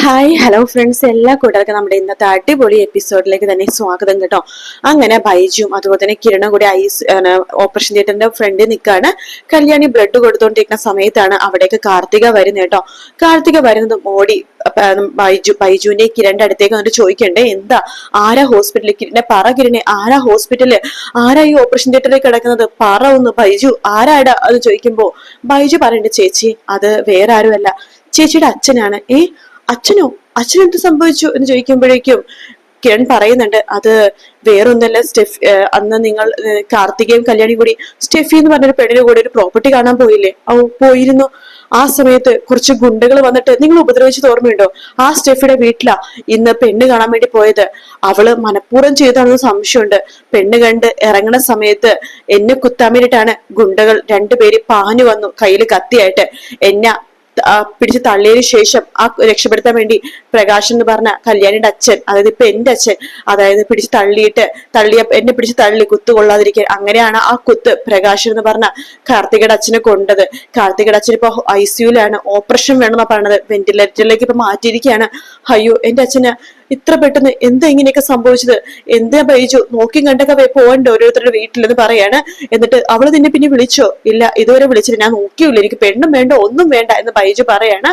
Hi hello friends എല്ലാ കൂട്ടുകാർക്കും നമ്മുടെ ഇന്നത്തെ അടിപൊളി എപ്പിസോഡിലേക്ക് തന്നെ സ്വാഗതം കേട്ടോ. അങ്ങനെ ബൈജും അതുപോലെ തന്നെ കിരണും കൂടി ഐസ് ഓപ്പറേഷൻ തിയേറ്ററിന്റെ ഫ്രണ്ടിൽ നിൽക്കാണ്. കല്യാണി ബ്ലഡ് കൊടുത്തോണ്ടിരിക്കുന്ന സമയത്താണ് അവിടേക്ക് കാർത്തിക വരുന്നത് കേട്ടോ. കാർത്തിക വരുന്നത് ഉം, ബൈജു ബൈജുവിന്റെ കിരണിന്റെ അടുത്തേക്ക് വന്നിട്ട് ചോദിക്കണ്ടേ എന്താ? ആരാ ഹോസ്പിറ്റലിൽ കിരणे പറ കിരണെ? ആരാ ഹോസ്പിറ്റലിൽ ആരാ ഈ ഓപ്പറേഷൻ തിയേറ്ററിൽ കിടക്കുന്നത്? പറ ഒന്ന് ബൈജു ആരാടാ? അത് ചോദിക്കുമ്പോ ബൈജു പറയണ്ട ചേച്ചി അത് വേറെ ആരുമല്ല. ചേച്ചിയുടെ അച്ഛനാണ്. ഏ? അച്ഛനോ? അച്ഛൻ എന്ത് സംഭവിച്ചു എന്ന് ചോദിക്കുമ്പോഴേക്കും കിരൺ പറയുന്നുണ്ട് അത് വേറൊന്നല്ല സ്റ്റെഫ് അന്ന് നിങ്ങൾ കാർത്തികയും കല്യാണി കൂടി സ്റ്റെഫി എന്ന് പറഞ്ഞൊരു പെണ്ണിന് കൂടി ഒരു പ്രോപ്പർട്ടി കാണാൻ പോയില്ലേ? ഓ പോയിരുന്നു. ആ സമയത്ത് കുറച്ച് ഗുണ്ടകൾ വന്നിട്ട് നിങ്ങൾ ഉപദ്രവിച്ചത് ഓർമ്മയുണ്ടോ? ആ സ്റ്റെഫിയുടെ വീട്ടിലാ ഇന്ന് പെണ്ണ് കാണാൻ വേണ്ടി പോയത്. അവൾ മനഃപൂർവം ചെയ്താണെന്ന് സംശയമുണ്ട്. പെണ്ണ് കണ്ട് ഇറങ്ങണ സമയത്ത് എന്നെ കുത്താൻ വേണ്ടിയിട്ടാണ് ഗുണ്ടകൾ രണ്ടുപേര് പാഞ്ഞു വന്നു കയ്യിൽ കത്തിയായിട്ട്. എന്നെ പിടിച്ച് തള്ളിയതിനു ശേഷം ആ രക്ഷപ്പെടുത്താൻ വേണ്ടി പ്രകാശ് എന്ന് പറഞ്ഞ കല്യാണിയുടെ അച്ഛൻ അതായത് ഇപ്പൊ എന്റെ അച്ഛൻ അതായത് പിടിച്ച് തള്ളിയിട്ട് തള്ളിയ എന്നെ പിടിച്ച് തള്ളി കുത്ത് കൊള്ളാതിരിക്കാൻ അങ്ങനെയാണ് ആ കുത്ത് പ്രകാശ് എന്ന് പറഞ്ഞ കാർത്തികയുടെ അച്ഛനെ കൊണ്ടത്. കാർത്തികയുടെ അച്ഛൻ ഇപ്പൊ ഐ സിയുലാണ് ഓപ്പറേഷൻ വേണമെന്നാണ് പറഞ്ഞത് വെന്റിലേറ്ററിലേക്ക് ഇപ്പൊ മാറ്റിയിരിക്കുകയാണ്. അയ്യോ എന്റെ അച്ഛന് ഇത്ര പെട്ടെന്ന് എന്താ ഇങ്ങനെയൊക്കെ സംഭവിച്ചത്? എന്താ ബൈജു? നോക്കി കണ്ടൊക്കെ പോയി പോകണ്ട ഓരോരുത്തരുടെ വീട്ടിലെന്ന് പറയാണ്. എന്നിട്ട് അവൾ നിന്നെ പിന്നെ വിളിച്ചോ? ഇല്ല ഇതുവരെ വിളിച്ചില്ല. ഞാൻ നോക്കിയില്ല എനിക്ക് പെണ്ണും വേണ്ട ഒന്നും വേണ്ട എന്ന് ബൈജു പറയാണ്.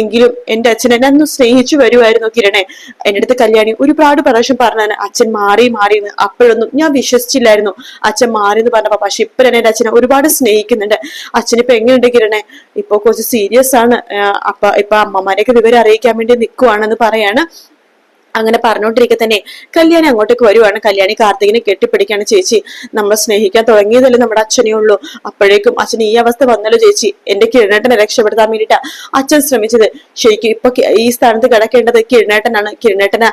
എങ്കിലും എന്റെ അച്ഛൻ എന്നെ അന്ന് സ്നേഹിച്ചു വരുമായിരുന്നു കിരണെ. എന്റെ അടുത്ത് കല്യാണി ഒരുപാട് പ്രാവശ്യം പറഞ്ഞാണ് അച്ഛൻ മാറി മാറി അപ്പോഴൊന്നും ഞാൻ വിശ്വസിച്ചില്ലായിരുന്നു. അച്ഛൻ മാറി എന്ന് പറഞ്ഞപ്പോ പക്ഷെ ഇപ്പൊ എന്നെ എന്റെ അച്ഛനെ ഒരുപാട് സ്നേഹിക്കുന്നുണ്ട്. അച്ഛനിപ്പോ എങ്ങനെയുണ്ട് കിരണെ? ഇപ്പൊ കുറച്ച് സീരിയസ് ആണ്. അപ്പൊ ഇപ്പൊ അമ്മമാരെയൊക്കെ വിവരം അറിയിക്കാൻ വേണ്ടി നിൽക്കുവാണെന്ന് പറയാണ്. അങ്ങനെ പറഞ്ഞുകൊണ്ടിരിക്കെ തന്നെ. കല്യാണി അങ്ങോട്ടേക്ക് വരുവാണ്. കല്യാണി കാർത്തികിനെ കെട്ടിപ്പിടിക്കാണ് ചേച്ചി. നമ്മൾ സ്നേഹിക്കാൻ തുടങ്ങിയതല്ലേ നമ്മുടെ അച്ഛനെ ഉള്ളൂ. അപ്പോഴേക്കും അച്ഛൻ ഈ അവസ്ഥ വന്നല്ലോ ചേച്ചി. എന്റെ കിരണേട്ടനെ രക്ഷപ്പെടുത്താൻ വേണ്ടിയിട്ടാ അച്ഛൻ ശ്രമിച്ചത്. ശരിക്കും ഇപ്പൊ ഈ സ്ഥാനത്ത് കിടക്കേണ്ടത് കിരണേട്ടനാണ്. കിരണേട്ടന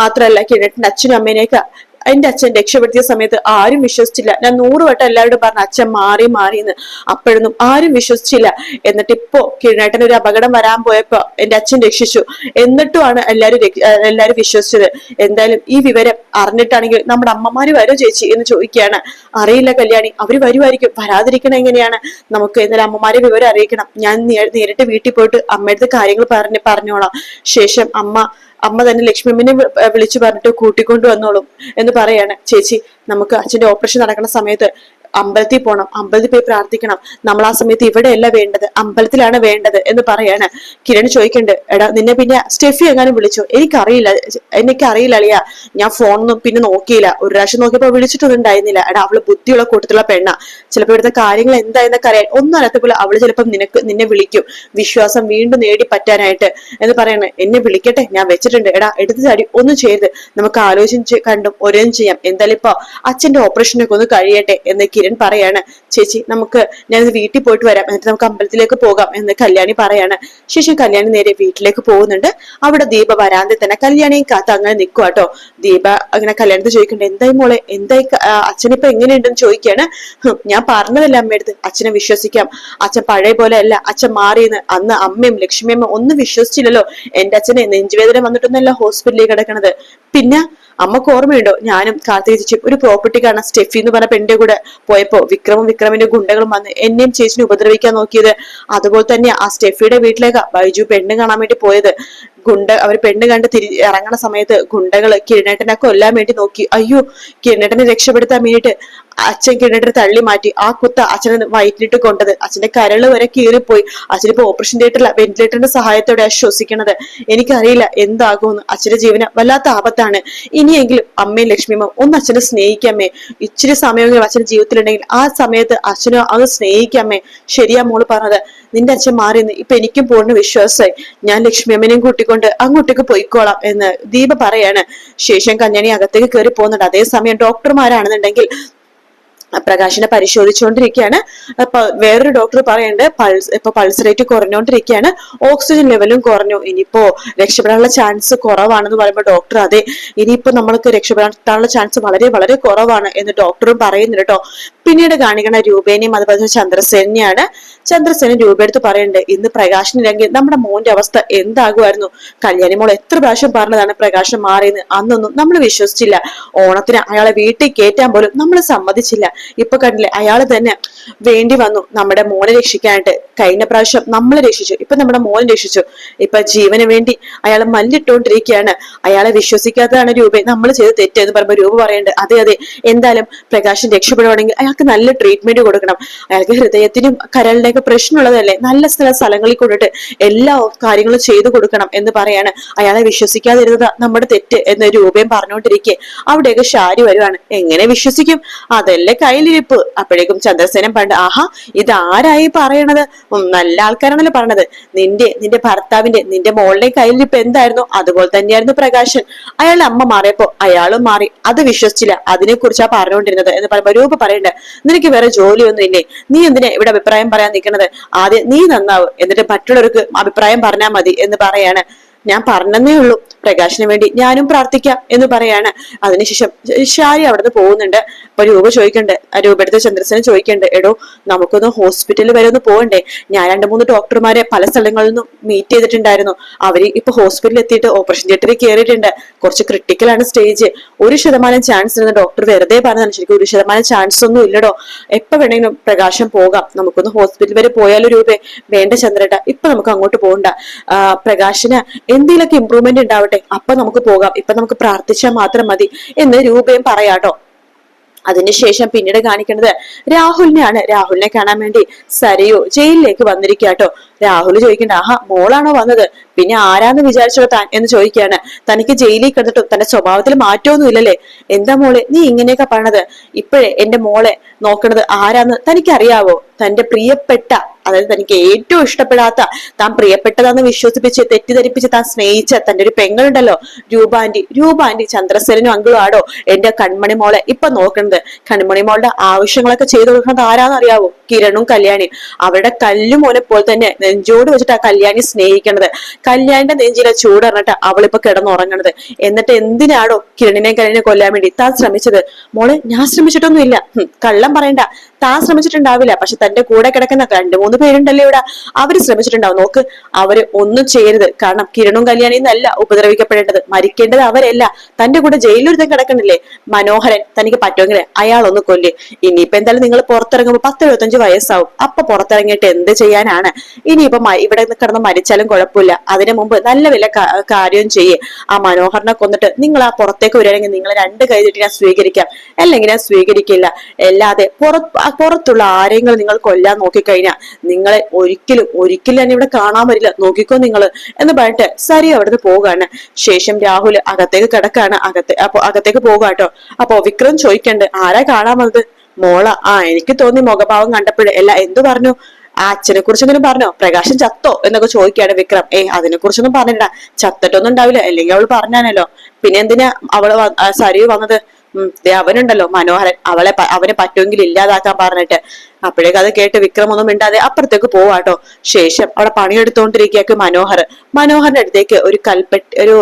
മാത്രമല്ല കിരണേട്ടന്റെ അച്ഛനും അമ്മേനെയൊക്കെ എന്റെ അച്ഛൻ രക്ഷപ്പെടുത്തിയ സമയത്ത് ആരും വിശ്വസിച്ചില്ല. ഞാൻ നൂറ് വട്ടം എല്ലാവരോടും പറഞ്ഞു അച്ഛൻ മാറി മാറി എന്ന്. അപ്പോഴൊന്നും ആരും വിശ്വസിച്ചില്ല. എന്നിട്ട് ഇപ്പോ കിരണേട്ടൻ ഒരു അപകടം വരാൻ പോയപ്പോ എന്റെ അച്ഛൻ രക്ഷിച്ചു. എന്നിട്ടുമാണ് എല്ലാരും എല്ലാരും വിശ്വസിച്ചത്. എന്തായാലും ഈ വിവരം അറിഞ്ഞിട്ടാണെങ്കിൽ നമ്മുടെ അമ്മമാര് വരോ ചേച്ചി എന്ന് ചോദിക്കുകയാണ്. അറിയില്ല കല്യാണി അവർ വരുമായിരിക്കും. വരാതിരിക്കണം എങ്ങനെയാണ്? നമുക്ക് എന്തായാലും അമ്മമാരെ വിവരം അറിയിക്കണം. ഞാൻ നേരിട്ട് വീട്ടിൽ പോയിട്ട് അമ്മയുടെ കാര്യങ്ങൾ പറഞ്ഞ് പറഞ്ഞോളാം. ശേഷം അമ്മ അമ്മ തന്നെ ലക്ഷ്മിയമ്മനെ വിളിച്ചു പറഞ്ഞിട്ട് കൂട്ടിക്കൊണ്ടു വന്നോളും എന്ന് പറയാണ്. ചേച്ചി നമുക്ക് അച്ഛന്റെ ഓപ്പറേഷൻ നടക്കുന്ന സമയത്ത് അമ്പലത്തിൽ പോകണം അമ്പലത്തിൽ പോയി പ്രാർത്ഥിക്കണം. നമ്മൾ ആ സമയത്ത് ഇവിടെയല്ല വേണ്ടത് അമ്പലത്തിലാണ് വേണ്ടത് എന്ന് പറയാണ് കിരൺ ചോദിക്കണ്ട് എടാ നിന്നെ പിന്നെ സ്റ്റെഫി എങ്ങാനും വിളിച്ചോ? എനിക്കറിയില്ല എനിക്ക് അറിയില്ല അളിയ. ഞാൻ ഫോണൊന്നും പിന്നെ നോക്കിയില്ല. ഒരു പ്രാവശ്യം നോക്കിയപ്പോ വിളിച്ചിട്ടൊന്നും ഉണ്ടായിരുന്നില്ല. എടാ അവൾ ബുദ്ധിയുള്ള കൂട്ടത്തിലുള്ള പെണ്ണ. ചിലപ്പോ ഇവിടുത്തെ കാര്യങ്ങൾ എന്തായെന്നൊക്കെ അറിയാൻ ഒന്നും അറിയാത്ത പോലെ അവൾ ചിലപ്പം നിനക്ക് നിന്നെ വിളിക്കും. വിശ്വാസം വീണ്ടും നേടി പറ്റാനായിട്ട്. എന്ന് പറയണ. എന്നെ വിളിക്കട്ടെ? ഞാൻ വെച്ചിട്ടുണ്ട്. എടാ എടുത്ത് ചാടി ഒന്നും ചെയ്ത് നമുക്ക് ആലോചിച്ച് കണ്ടും ഒരേ ചെയ്യാം. എന്തായാലും ഇപ്പൊ അച്ഛന്റെ ഓപ്പറേഷനൊക്കെ ഒന്ന് കഴിയട്ടെ എന്ന് കിരൺ പറയാണ്. ചേച്ചി നമുക്ക് ഞാൻ വീട്ടിൽ പോയിട്ട് വരാം. എന്നിട്ട് നമുക്ക് അമ്പലത്തിലേക്ക് പോകാം എന്ന് കല്യാണി പറയാണ്. ശേഷം കല്യാണി നേരെ വീട്ടിലേക്ക് പോകുന്നുണ്ട്. അവിടെ ദീപ വരാതെ തന്നെ കല്യാണിയും കാത്ത് അങ്ങനെ നിൽക്കുക കേട്ടോ ദീപ അങ്ങനെ കല്യാണത്തിൽ ചോദിക്കണ്ട എന്തായി മോളെ? എന്തായി അച്ഛനിപ്പോ എങ്ങനെയുണ്ടെന്ന് ചോദിക്കാണ്. ഞാൻ പറഞ്ഞതല്ല അമ്മയടുത്ത് അച്ഛനെ വിശ്വസിക്കാം. അച്ഛൻ പഴയ പോലെ അല്ല. അച്ഛൻ മാറിയെന്ന് അന്ന് അമ്മയും ലക്ഷ്മിയമ്മ ഒന്നും വിശ്വസിച്ചില്ലല്ലോ. എന്റെ അച്ഛനെ നെഞ്ചുവേദന വന്നിട്ടൊന്നല്ല ഹോസ്പിറ്റലിൽ കിടക്കണത്. പിന്നെ അമ്മയ്ക്ക് ഓർമ്മയുണ്ടോ? ഞാനും കാർത്തിക ചേച്ചിയും ഒരു പ്രോപ്പർട്ടി കാണാൻ സ്റ്റെഫി എന്ന് പറഞ്ഞ പെണ്ണിന്റെ കൂടെ പോയപ്പോ വിക്രമും വിക്രമിന്റെ ഗുണ്ടകളും വന്ന് എന്നെയും ചേച്ചിനെ ഉപദ്രവിക്കാൻ നോക്കിയത്. അതുപോലെ തന്നെ ആ സ്റ്റെഫിയുടെ വീട്ടിലേക്ക് ബൈജു പെണ്ണ് കാണാൻ വേണ്ടി പോയത്. ഗുണ്ട അവർ പെണ്ണ് കണ്ട് തിരി ഇറങ്ങണ സമയത്ത് ഗുണ്ടകൾ കിരണേട്ടനെ കൊല്ലാൻ വേണ്ടി നോക്കി. അയ്യോ കിരണേട്ടനെ രക്ഷപ്പെടുത്താൻ വേണ്ടിയിട്ട് അച്ഛൻ കിരണേട്ടനെ തള്ളി മാറ്റി ആ കുത്ത അച്ഛനെ വയറ്റിലിട്ട് കൊണ്ടത്. അച്ഛന്റെ കരൾ വരെ കീറിപ്പോയി. അച്ഛനിപ്പോ ഓപ്പറേഷൻ തിയേറ്ററിൽ വെന്റിലേറ്ററിന്റെ സഹായത്തോടെ ശ്വസിക്കണത്. എനിക്കറിയില്ല എന്താകുമെന്ന്. അച്ഛന്റെ ജീവന വല്ലാത്ത ആപത്താണ്. ഇനിയെങ്കിലും അമ്മയും ലക്ഷ്മിയമ്മ ഒന്ന് അച്ഛനെ സ്നേഹിക്കാമേ ഇച്ചിരി സമയമെങ്കിലും അച്ഛന്റെ ജീവിതത്തിലുണ്ടെങ്കിൽ ആ സമയത്ത് അച്ഛനെ അത് സ്നേഹിക്കാമേ ശരിയാ മോൾ പറഞ്ഞത്. നിന്റെ അച്ഛൻ മാറിയെന്ന് ഇപ്പൊ എനിക്കും പൂർണ വിശ്വാസമായി. ഞാൻ ലക്ഷ്മിയമ്മനെയും കൂട്ടിക്കൊണ്ട് അങ്ങോട്ടേക്ക് പോയിക്കോളാം എന്ന് ദീപ പറയാണ്. ശേഷം കഞ്ഞണി അകത്തേക്ക് കയറി പോകുന്നുണ്ട് അതേസമയം ഡോക്ടർമാരാണെന്നുണ്ടെങ്കിൽ പ്രകാശിനെ പരിശോധിച്ചുകൊണ്ടിരിക്കുകയാണ്. വേറൊരു ഡോക്ടർ പറയുന്നുണ്ട് പൾസ് ഇപ്പൊ പൾസ് റേറ്റ് കുറഞ്ഞുകൊണ്ടിരിക്കുകയാണ്. ഓക്സിജൻ ലെവലും കുറഞ്ഞു. ഇനിയിപ്പോ രക്ഷപ്പെടാനുള്ള ചാൻസ് കുറവാണെന്ന് പറയുമ്പോൾ ഡോക്ടർ അതെ ഇനിയിപ്പോ നമ്മൾക്ക് രക്ഷപ്പെടാനുള്ള ചാൻസ് വളരെ വളരെ കുറവാണ് എന്ന് ഡോക്ടറും പറയുന്നുണ്ട് കേട്ടോ പിന്നീട് കാണിക്കുന്ന രൂപേനെയും അതുപോലെ ചന്ദ്രസേനെയാണ് ചന്ദ്രസേന രൂപയെടുത്ത് പറയുന്നുണ്ട് ഇന്ന് പ്രകാശനില്ലെങ്കിൽ നമ്മുടെ മോന്റെ അവസ്ഥ എന്താകുമായിരുന്നു? കല്യാണി മോൾ എത്ര പ്രാവശ്യം പറഞ്ഞതാണ് പ്രകാശം മാറിയെന്ന്? അന്നൊന്നും നമ്മൾ വിശ്വസിച്ചില്ല. ഓണത്തിന് അയാളെ വീട്ടിൽ കയറ്റാൻ പോലും നമ്മൾ സമ്മതിച്ചില്ല. ഇപ്പൊ കണ്ടില്ലേ അയാൾ തന്നെ വേണ്ടി വന്നു. നമ്മുടെ മോനെ രക്ഷിക്കാനായിട്ട് കഴിഞ്ഞ പ്രാവശ്യം നമ്മളെ രക്ഷിച്ചു. ഇപ്പൊ നമ്മുടെ മോനെ രക്ഷിച്ചു. ഇപ്പൊ ജീവന് വേണ്ടി അയാൾ മല്ലിട്ടുകൊണ്ടിരിക്കുകയാണ്. അയാളെ വിശ്വസിക്കാത്തതാണ് രൂപ. നമ്മൾ ചെയ്ത് തെറ്റ് എന്ന് പറയുമ്പോൾ രൂപ പറയേണ്ടത് അതെ അതെ. എന്തായാലും പ്രകാശൻ രക്ഷപ്പെടുവാണെങ്കിൽ അയാൾക്ക് നല്ല ട്രീറ്റ്മെന്റ് കൊടുക്കണം. അയാൾക്ക് ഹൃദയത്തിനും കരളിനൊക്കെ പ്രശ്നമുള്ളതല്ലേ? നല്ല സ്ഥല സ്ഥലങ്ങളിൽ കൊണ്ടിട്ട് എല്ലാ കാര്യങ്ങളും ചെയ്തു കൊടുക്കണം എന്ന് പറയാണ്. അയാളെ വിശ്വസിക്കാതിരുന്നത് നമ്മുടെ തെറ്റ് എന്ന് രൂപയും പറഞ്ഞുകൊണ്ടിരിക്കെ. അവിടെയൊക്കെ ഷാരി വരുവാണ്. എങ്ങനെ വിശ്വസിക്കും? അതല്ലേ കയ്യിലിരിപ്പ്. അപ്പോഴേക്കും ചന്ദ്രസേനൻ പണ്ട് ആഹാ ഇതാരായി പറയണത്? നല്ല ആൾക്കാരാണല്ലോ പറഞ്ഞത് നിന്റെ നിന്റെ ഭർത്താവിന്റെ നിന്റെ മോളുടെ കയ്യിലിരിപ്പ് എന്തായിരുന്നു? അതുപോലെ തന്നെയായിരുന്നു പ്രകാശൻ. അയാളുടെ അമ്മ മാറിയപ്പോ അയാളും മാറി. അത് വിശ്വസിച്ചില്ല. അതിനെ കുറിച്ചാ പറഞ്ഞുകൊണ്ടിരുന്നത്? എന്ന് പറയുമ്പോ രൂപ പറയണ്ട. നിനക്ക് വേറെ ജോലിയൊന്നും ഇല്ലേ? നീ എന്തിനാ ഇവിടെ അഭിപ്രായം പറയാൻ നിൽക്കണത്? ആദ്യം നീ നന്നാവും. എന്നിട്ട് മറ്റുള്ളവർക്ക് അഭിപ്രായം പറഞ്ഞാൽ മതി എന്ന് പറയാണ്. ഞാൻ പറഞ്ഞതേ ഉള്ളൂ. പ്രകാശിന് വേണ്ടി ഞാനും പ്രാർത്ഥിക്കാം എന്ന് പറയാണ്. അതിനുശേഷം ഷാരി അവിടുന്ന് പോകുന്നുണ്ട്. അപ്പൊ രൂപ ചോദിക്കണ്ട്. ആ രൂപയുടെ ചന്ദ്രസേന ചോദിക്കണ്ട് എടോ നമുക്കൊന്ന് ഹോസ്പിറ്റലിൽ വരെ ഒന്ന് പോകണ്ടേ? ഞാൻ രണ്ട് മൂന്ന് ഡോക്ടർമാരെ പല സ്ഥലങ്ങളിൽ നിന്നും മീറ്റ് ചെയ്തിട്ടുണ്ടായിരുന്നു. അവർ ഇപ്പൊ ഹോസ്പിറ്റലിൽ എത്തിയിട്ട് ഓപ്പറേഷൻ തിയേറ്ററിൽ കയറിയിട്ടുണ്ട് കുറച്ച് ക്രിട്ടിക്കൽ ആണ് സ്റ്റേജ് ഒരു ശതമാനം ചാൻസ് ഇരുന്ന ഡോക്ടർ വെറുതെ പറഞ്ഞതാണ്. ശരിക്കും ഒരു ശതമാനം ചാൻസ് ഒന്നും ഇല്ലടോ. എപ്പോ വേണമെങ്കിലും പ്രകാശം പോകാം. നമുക്കൊന്ന് ഹോസ്പിറ്റൽ വരെ പോയാലും രൂപേ? വേണ്ട ചന്ദ്രേട്ട ഇപ്പൊ നമുക്ക് അങ്ങോട്ട് പോകണ്ട. പ്രകാശിന് എന്തെങ്കിലുമൊക്കെ ഇമ്പ്രൂവ്മെന്റ് ഉണ്ടാവട്ടെ അപ്പൊ നമുക്ക് പോകാം. ഇപ്പൊ നമുക്ക് പ്രാർത്ഥിച്ചാൽ മാത്രം മതി എന്ന് രൂപയും പറയാട്ടോ. അതിനുശേഷം പിന്നീട് കാണിക്കുന്നത് രാഹുലിനെയാണ്. രാഹുലിനെ കാണാൻ വേണ്ടി സരയു ജയിലിലേക്ക് വന്നിരിക്കുക കേട്ടോ രാഹുൽ ചോദിക്കണ്ട ആഹാ മോളാണോ വന്നത്? പിന്നെ ആരാന്ന് വിചാരിച്ചോ താൻ? എന്ന് ചോദിക്കുകയാണ്. തനിക്ക് ജയിലിൽ കിടന്നിട്ടും തന്റെ സ്വഭാവത്തിൽ മാറ്റമൊന്നും ഇല്ലല്ലേ? എന്താ മോളെ നീ ഇങ്ങനെയൊക്കെ പറഞ്ഞത് ഇപ്പോഴേ എന്റെ മോളെ നോക്കണത് ആരാന്ന് തനിക്ക് അറിയാവോ തന്റെ പ്രിയപ്പെട്ട അതായത് തനിക്ക് ഏറ്റവും ഇഷ്ടപ്പെടാത്ത താൻ പ്രിയപ്പെട്ടതാന്ന് വിശ്വസിപ്പിച്ച് തെറ്റിദ്ധരിപ്പിച്ച് താൻ സ്നേഹിച്ച തന്റെ ഒരു പെങ്ങളുണ്ടല്ലോ രൂപാന്റി രൂപാന്റി ചന്ദ്രസേനും അങ്കിളും ആടോ? എന്റെ കൺമണി മോളെ ഇപ്പൊ നോക്കുന്നത് കൺമണി മോളുടെ ആവശ്യങ്ങളൊക്കെ ചെയ്തു കൊടുക്കുന്നത് ആരാന്ന് അറിയാവോ? കിരണും കല്യാണി. അവരുടെ കല്ലും മോനെ പോലെ തന്നെ നെഞ്ചോട് വെച്ചിട്ട് ആ കല്യാണി സ്നേഹിക്കണത്. കല്യാണിന്റെ നെഞ്ചിലെ ചൂടറിഞ്ഞിട്ട് അവളിപ്പോ കിടന്നുറങ്ങണത്. എന്നിട്ട് എന്തിനാടോ കിരണിനെ കല്യാണിനെ കൊല്ലാൻ വേണ്ടി താൻ ശ്രമിച്ചത്? മോളെ ഞാൻ ശ്രമിച്ചിട്ടൊന്നുമില്ല. കള്ളം പറയണ്ട. താൻ ശ്രമിച്ചിട്ടുണ്ടാവില്ല. പക്ഷെ തന്റെ കൂടെ കിടക്കുന്ന രണ്ട് മൂന്ന് പേരുണ്ടല്ലോ ഇവിടെ. അവർ ശ്രമിച്ചിട്ടുണ്ടാവും. നോക്ക് അവർ ഒന്നും ചെയ്യരുത്. കാരണം കിരണും കല്യാണി എന്നല്ല ഉപദ്രവിക്കപ്പെടേണ്ടത്. മരിക്കേണ്ടത് അവരല്ല. തന്റെ കൂടെ ജയിലൊരുത്തം കിടക്കണില്ലേ? മനോഹരൻ തനിക്ക് പറ്റുമെങ്കിൽ അയാൾ ഒന്ന് കൊല്ലി. ഇനിയിപ്പോ എന്തായാലും നിങ്ങൾ പുറത്തിറങ്ങുമ്പോൾ പത്ത് എഴുപത്തഞ്ച് വയസ്സാവും. അപ്പൊ പുറത്തിറങ്ങിയിട്ട് എന്ത് ചെയ്യാനാണ്? ഇനിയിപ്പോ ഇവിടെ കിടന്ന് മരിച്ചാലും കുഴപ്പമില്ല. അതിനു മുമ്പ് നല്ല വില കാര്യം ചെയ്യേ. ആ മനോഹരനെ കൊന്നിട്ട് നിങ്ങൾ ആ പുറത്തേക്ക് വരികയാണെങ്കിൽ നിങ്ങൾ രണ്ട് കൈ നീട്ടി ഞാൻ സ്വീകരിക്കാം. അല്ലെങ്കിൽ ഞാൻ സ്വീകരിക്കില്ല. അല്ലാതെ ആ പുറത്തുള്ള ആരെങ്കിലും നിങ്ങൾ കൊല്ലാൻ നോക്കിക്കഴിഞ്ഞാൽ നിങ്ങളെ ഒരിക്കലും ഒരിക്കലും തന്നെ ഇവിടെ കാണാൻ പറ്റില്ല നോക്കിക്കോ നിങ്ങൾ എന്ന് പറഞ്ഞിട്ട് സരി അവിടുന്ന് പോകാണ് ശേഷം രാഹുൽ അകത്തേക്ക് കിടക്കാണ്. അകത്തെ അപ്പൊ അകത്തേക്ക് പോകാട്ടോ അപ്പൊ വിക്രം ചോദിക്കണ്ട് ആരാ കാണാൻ വന്നത്? മോള. ആ എനിക്ക് തോന്നി മുഖഭാവം കണ്ടപ്പോഴേ. അല്ല എന്തു പറഞ്ഞു? ആ അച്ഛനെ കുറിച്ച് എന്തെങ്കിലും പറഞ്ഞോ? പ്രകാശൻ ചത്തോ? എന്നൊക്കെ ചോദിക്കുകയാണ് വിക്രം. ഏ അതിനെ കുറിച്ചൊന്നും പറഞ്ഞില്ല ചത്തിട്ടൊന്നും ഉണ്ടാവില്ല. അല്ലെങ്കിൽ അവൾ പറഞ്ഞാനല്ലോ പിന്നെ എന്തിനാ അവൾ സരി വന്നത്? അവനുണ്ടല്ലോ മനോഹരൻ. അവളെ അവനെ പറ്റുമെങ്കിൽ ഇല്ലാതാക്കാൻ പറഞ്ഞിട്ട്. അപ്പോഴേക്ക് അത് കേട്ട് വിക്രം ഒന്നും മിണ്ടാതെ അപ്പുറത്തേക്ക് പോവാട്ടോ ശേഷം അവിടെ പണിയെടുത്തോണ്ടിരിക്കുകയൊക്കെ മനോഹർ. മനോഹറിന്റെ അടുത്തേക്ക് ഒരു കൽപ്പെട്ട് ഒരു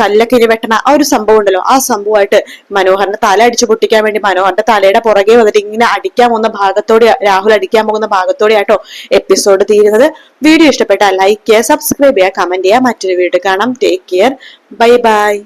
കല്ലൊക്കെ ഇനി വെട്ടണ ആ ഒരു സംഭവം ഉണ്ടല്ലോ. ആ സംഭവമായിട്ട് മനോഹറിന്റെ തല അടിച്ചു പൊട്ടിക്കാൻ വേണ്ടി മനോഹറിന്റെ തലയുടെ പുറകെ വന്നിട്ട് ഇങ്ങനെ അടിക്കാൻ പോകുന്ന ഭാഗത്തോടെ രാഹുൽ അടിക്കാൻ പോകുന്ന ഭാഗത്തോടെ ആട്ടോ എപ്പിസോഡ് തീരുന്നത്. വീഡിയോ ഇഷ്ടപ്പെട്ടാൽ ലൈക്ക് ചെയ്യുക സബ്സ്ക്രൈബ് ചെയ്യുക കമന്റ് ചെയ്യുക. മറ്റൊരു വീഡിയോ കാണാം. Take care bye bye